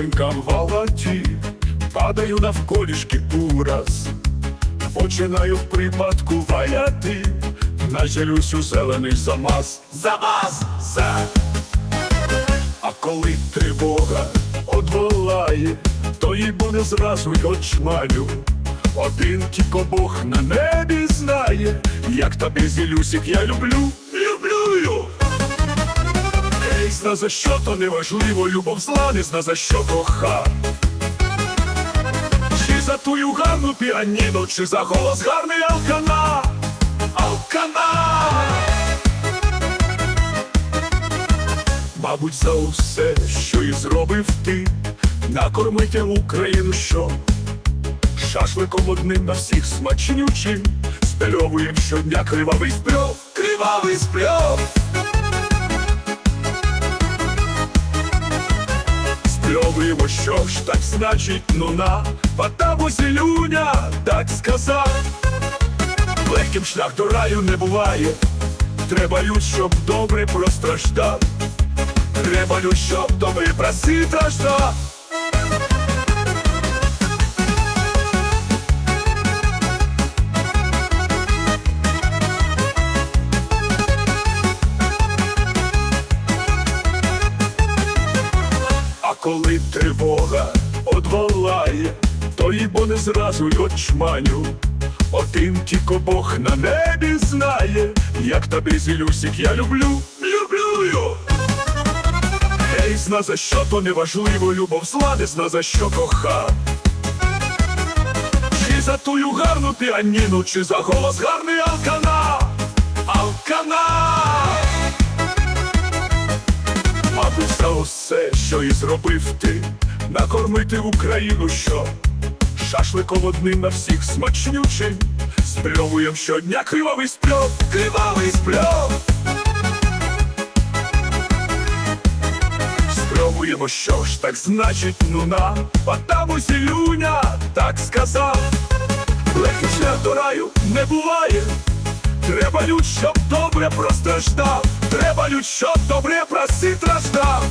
свинкам валаті, падаю навколішки ураз, починаю в припадку ваяти, началюсь у зелений замаз, замаз, за. А коли тривога одволає, то їй буде зразу й очманю. Один тільки Бог на небі знає, як тобі зілюсік я люблю. Зна за що то неважливо, любов зла не зна за що коха. Чи за тую гарну піаніно, чи за голос гарний алкана, алкана. Мабуть, за усе, що і зробив ти, накормити Україну що шашликом одним на всіх смачнючим, спельовуєм щодня кривавий спльов, кривавий спльов. Спльовуємо, що ж так значить, ну на Потому зілюня так сказав. Легким шлях до раю не буває. Треба люд, щоб добре простраждав. Треба люд, щоб добре проситраждав. Коли тривога одволає, то їй бо не зразу й очманю. Один тільки Бог на небі знає, як тобі зілюсік я люблю, люблю. Ей, зна за що то неважливо, любов зла не зна за що коха. Чи за тую гарну піаніну, чи за голос гарний алкана. Усе, що і зробив ти, накормити Україну, що шашликом одним на всіх смачнючим, спльовуєм щодня кривавий спльов, кривавий спльов. Спробуємо, що ж так значить, ну на Потому зілюня так сказав. Легкий шлях до раю не буває. Треба люд, щоб добре простраждав. Треба люд, щоб добре проситраждав.